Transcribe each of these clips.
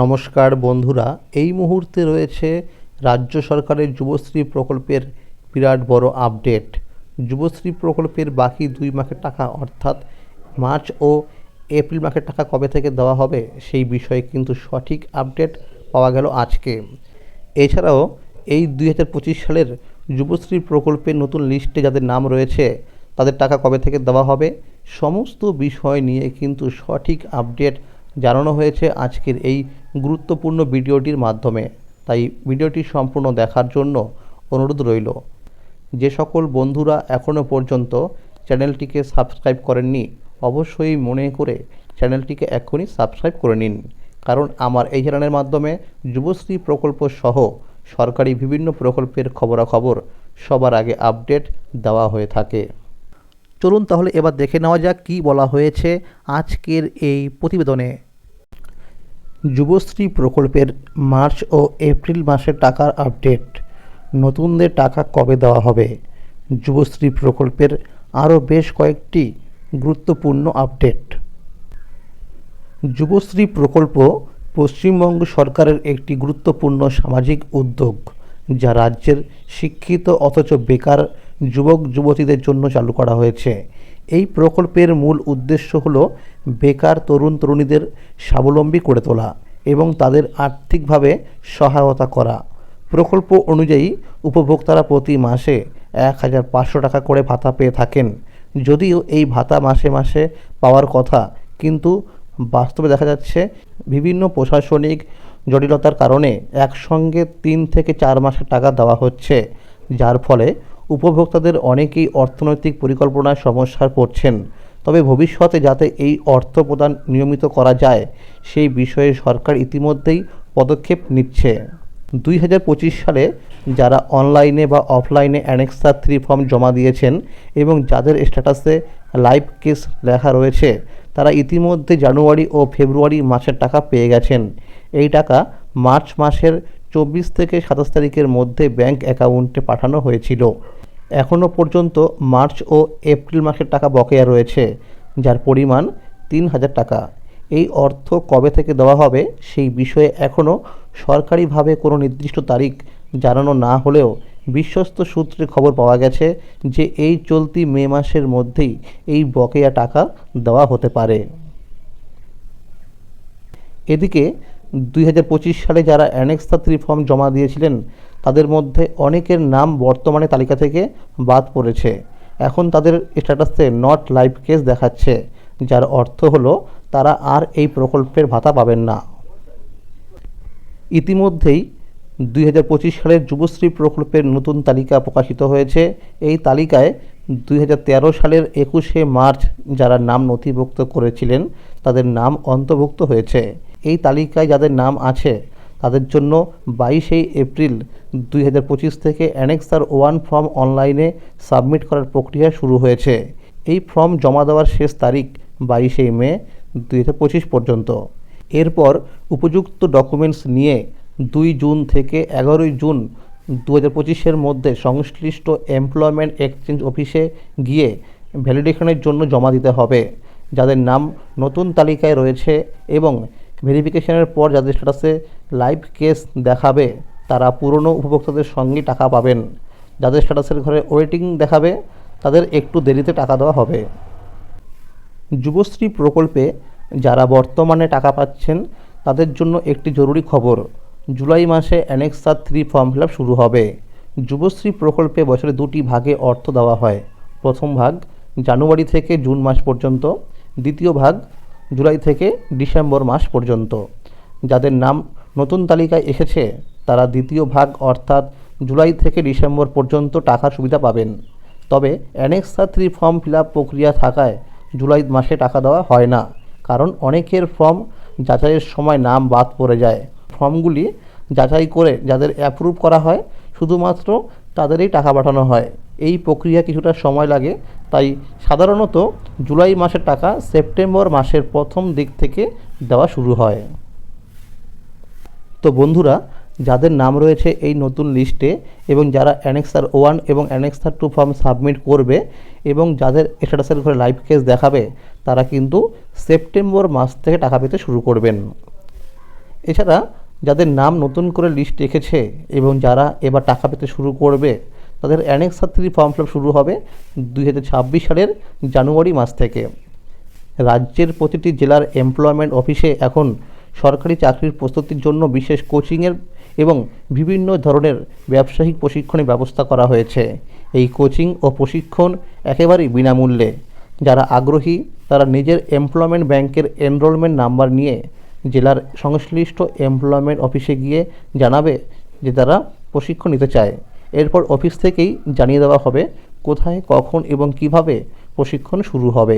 নমস্কার বন্ধুরা, এই মুহূর্তে রয়েছে রাজ্য সরকারের যুবশ্রী প্রকল্পের বিরাট বড় আপডেট। যুবশ্রী প্রকল্পের বাকি দুই মাসের টাকা অর্থাৎ মার্চ ও এপ্রিল মাসের টাকা কবে থেকে দেওয়া হবে, সেই বিষয়ে কিন্তু সঠিক আপডেট পাওয়া গেল আজকে। এছাড়াও এই দুই হাজার পঁচিশ সালের যুবশ্রী প্রকল্পের নতুন লিস্টে যাদের নাম রয়েছে, তাদের টাকা কবে থেকে দেওয়া হবে, সমস্ত বিষয় নিয়ে কিন্তু সঠিক আপডেট জানানো হয়েছে আজকের এই গুরুত্বপূর্ণ ভিডিওটির মাধ্যমে। তাই ভিডিওটি সম্পূর্ণ দেখার জন্য অনুরোধ রইল। যে সকল বন্ধুরা এখনও পর্যন্ত চ্যানেলটিকে সাবস্ক্রাইব করেননি, অবশ্যই মনে করে চ্যানেলটিকে এক্ষুনি সাবস্ক্রাইব করে নিন। কারণ আমার এই চ্যানেলের মাধ্যমে যুবশ্রী প্রকল্প সহ সরকারি বিভিন্ন প্রকল্পের খবরাখবর সবার আগে আপডেট দেওয়া হয়ে থাকে। চলুন তাহলে এবার দেখে নেওয়া যাক কী বলা হয়েছে আজকের এই প্রতিবেদনে। যুবশ্রী প্রকল্পের মার্চ ও এপ্রিল মাসের টাকার আপডেট। নতুনদের টাকা কবে দেওয়া হবে? যুবশ্রী প্রকল্পের আরও বেশ কয়েকটি গুরুত্বপূর্ণ আপডেট। যুবশ্রী প্রকল্প পশ্চিমবঙ্গ সরকারের একটি গুরুত্বপূর্ণ সামাজিক উদ্যোগ, যা রাজ্যের শিক্ষিত অথচ বেকার যুবক যুবতীদের জন্য চালু করা হয়েছে। এই প্রকল্পের মূল উদ্দেশ্য হল বেকার তরুণ তরুণীদের স্বাবলম্বী করে তোলা এবং তাদের আর্থিকভাবে সহায়তা করা। প্রকল্প অনুযায়ী উপভোক্তারা প্রতি মাসে এক হাজার পাঁচশো টাকা করে ভাতা পেয়ে থাকেন। যদিও এই ভাতা মাসে মাসে পাওয়ার কথা, কিন্তু বাস্তবে দেখা যাচ্ছে বিভিন্ন প্রশাসনিক জটিলতার কারণে একসঙ্গে তিন থেকে চার মাসের টাকা দেওয়া হচ্ছে, যার ফলে উপভোক্তাদের অনেকেই অর্থনৈতিক পরিকল্পনার সমস্যায় পড়ছেন। তবে ভবিষ্যতে যাতে এই অর্থ প্রদান নিয়মিত করা যায়, সেই বিষয়ে সরকার ইতিমধ্যেই পদক্ষেপ নিচ্ছে। দুই হাজার পঁচিশ সালে যারা অনলাইনে বা অফলাইনে অ্যানেক্সা থ্রি ফর্ম জমা দিয়েছেন এবং যাদের স্ট্যাটাসে লাইভ কেস লেখা রয়েছে, তারা ইতিমধ্যে জানুয়ারি ও ফেব্রুয়ারি মাসের টাকা পেয়ে গেছেন। এই টাকা মার্চ মাসের চব্বিশ থেকে সাতাশ তারিখের মধ্যে ব্যাংক অ্যাকাউন্টে পাঠানো হয়েছিল। এখনও পর্যন্ত মার্চ ও এপ্রিল মাসের টাকা বকেয়া রয়েছে, যার পরিমাণ তিন হাজার টাকা। এই অর্থ কবে থেকে দেওয়া হবে সেই বিষয়ে এখনও সরকারিভাবে কোনো নির্দিষ্ট তারিখ জানানো না হলেও বিশ্বস্ত সূত্রে খবর পাওয়া গেছে যে এই চলতি মে মাসের মধ্যেই এই বকেয়া টাকা দেওয়া হতে পারে। এদিকে দুই হাজার পঁচিশ সালে যারা অ্যানেক্সা থ্রি ফর্ম জমা দিয়েছিলেন, তাদের মধ্যে অনেকের নাম বর্তমানে তালিকা থেকে বাদ পড়েছে। এখন তাদের স্ট্যাটাসে নট লাইভ কেস দেখাচ্ছে, যার অর্থ হলো তারা আর এই প্রকল্পের ভাতা পাবেন না। ইতিমধ্যেই দুই হাজার পঁচিশ সালের যুবশ্রী প্রকল্পের নতুন তালিকা প্রকাশিত হয়েছে। এই তালিকায় দুই হাজার তেরো সালের একুশে মার্চ যারা নাম নথিভুক্ত করেছিলেন, তাদের নাম অন্তর্ভুক্ত হয়েছে। এই তালিকায় যাদের নাম আছে, তাদের জন্য বাইশে এপ্রিল দুই হাজার পঁচিশ থেকে অ্যানেক্সার ওয়ান ফর্ম অনলাইনে সাবমিট করার প্রক্রিয়া শুরু হয়েছে। এই ফর্ম জমা দেওয়ার শেষ তারিখ বাইশে মে দুই হাজার পঁচিশ পর্যন্ত। এরপর উপযুক্ত ডকুমেন্টস নিয়ে দুই জুন থেকে এগারোই জুন দু হাজার পঁচিশের মধ্যে সংশ্লিষ্ট এমপ্লয়মেন্ট এক্সচেঞ্জ অফিসে গিয়ে ভ্যালিডেশনের জন্য জমা দিতে হবে। যাদের নাম নতুন তালিকায় রয়েছে এবং ভেরিফিকেশনের পর যাদের স্ট্যাটাসে লাইভ কেস দেখাবে, তারা পুরনো উপভোক্তাদের সঙ্গে টাকা পাবেন। যাদের স্ট্যাটাসের ঘরে ওয়েটিং দেখাবে, তাদের একটু দেরিতে টাকা দেওয়া হবে। যুবশ্রী প্রকল্পে যারা বর্তমানে টাকা পাচ্ছেন, তাদের জন্য একটি জরুরি খবর। জুলাই মাসে অ্যানেক্সা থ্রি ফর্ম ফিল শুরু হবে। যুবশ্রী প্রকল্পে বছরে দুটি ভাগে অর্থ দেওয়া হয়। প্রথম ভাগ জানুয়ারি থেকে জুন মাস পর্যন্ত, দ্বিতীয় ভাগ জুলাই থেকে ডিসেম্বর মাস পর্যন্ত। যাদের নাম নতুন তালিকায় এসেছে, তারা দ্বিতীয় ভাগ অর্থাৎ জুলাই থেকে ডিসেম্বর পর্যন্ত টাকার সুবিধা পাবেন। তবে অ্যানেক্সা থ্রি ফর্ম ফিল প্রক্রিয়া থাকায় জুলাই মাসে টাকা দেওয়া হয় না, কারণ অনেকের ফর্ম যাচাইয়ের সময় নাম বাদ পড়ে যায়। ফর্মগুলি যাচাই করে যাদের অ্যাপ্রুভ করা হয়, শুধুমাত্র তাদেরই টাকা পাঠানো হয়। এই প্রক্রিয়া কিছুটা সময় লাগে। তাই সাধারণত জুলাই মাসের টাকা সেপ্টেম্বর মাসের প্রথম দিক থেকে দেওয়া শুরু হয়। তো বন্ধুরা, যাদের নাম রয়েছে এই নতুন লিস্টে এবং যারা অ্যানেক্সার ওয়ান এবং অ্যানেক্সার টু ফর্ম সাবমিট করবে এবং যাদের স্ট্যাটাসের ঘরে লাইভ কেস দেখাবে, তারা কিন্তু সেপ্টেম্বর মাস থেকে টাকা পেতে শুরু করবেন। এছাড়া যাদের নাম নতুন করে লিস্ট রেখেছে এবং যারা এবার টাকা পেতে শুরু করবে তাদের অ্যানেক্সার থ্রি ফর্ম ফিল শুরু হবে দুই হাজার ছাব্বিশ সালের জানুয়ারি মাস থেকে। রাজ্যের প্রতিটি জেলার এমপ্লয়মেন্ট অফিসে এখন সরকারি চাকরির প্রস্তুতির জন্য বিশেষ কোচিংয়ের এবং বিভিন্ন ধরনের ব্যবসায়িক প্রশিক্ষণের ব্যবস্থা করা হয়েছে। এই কোচিং ও প্রশিক্ষণ একেবারেই বিনামূল্যে। যারা আগ্রহী, তারা নিজের এমপ্লয়মেন্ট ব্যাংকের এনরোলমেন্ট নাম্বার নিয়ে জেলার সংশ্লিষ্ট এমপ্লয়মেন্ট অফিসে গিয়ে জানাবে যে তারা প্রশিক্ষণ নিতে চায়। এরপর অফিস থেকেই জানিয়ে দেওয়া হবে কোথায়, কখন এবং কীভাবে প্রশিক্ষণ শুরু হবে।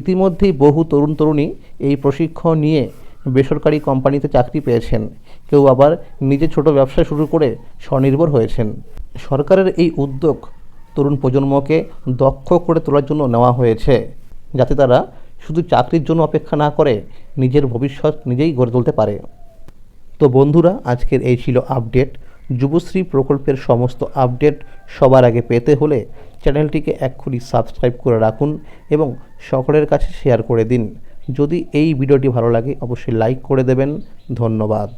ইতিমধ্যেই বহু তরুণ তরুণী এই প্রশিক্ষণ নিয়ে বেসরকারি কোম্পানিতে চাকরি পেয়েছেন। কেউ আবার নিজে ছোট ব্যবসা শুরু করে স্বনির্ভর হয়েছেন। সরকারের এই উদ্যোগ তরুণ প্রজন্মকে দক্ষ করে তোলার জন্য নেওয়া হয়েছে, যাতে তারা শুধু চাকরির জন্য অপেক্ষা না করে নিজের ভবিষ্যৎ নিজেই গড়ে তুলতে পারে। তো বন্ধুরা, আজকের এই ছিল আপডেট। যুবশ্রী প্রকল্পের সমস্ত আপডেট সবার আগে পেতে হলে চ্যানেলটিকে এক্ষুনি সাবস্ক্রাইব করে রাখুন এবং সকলের কাছে শেয়ার করে দিন। যদি এই ভিডিওটি ভালো লাগে, অবশ্যই লাইক করে দেবেন। ধন্যবাদ।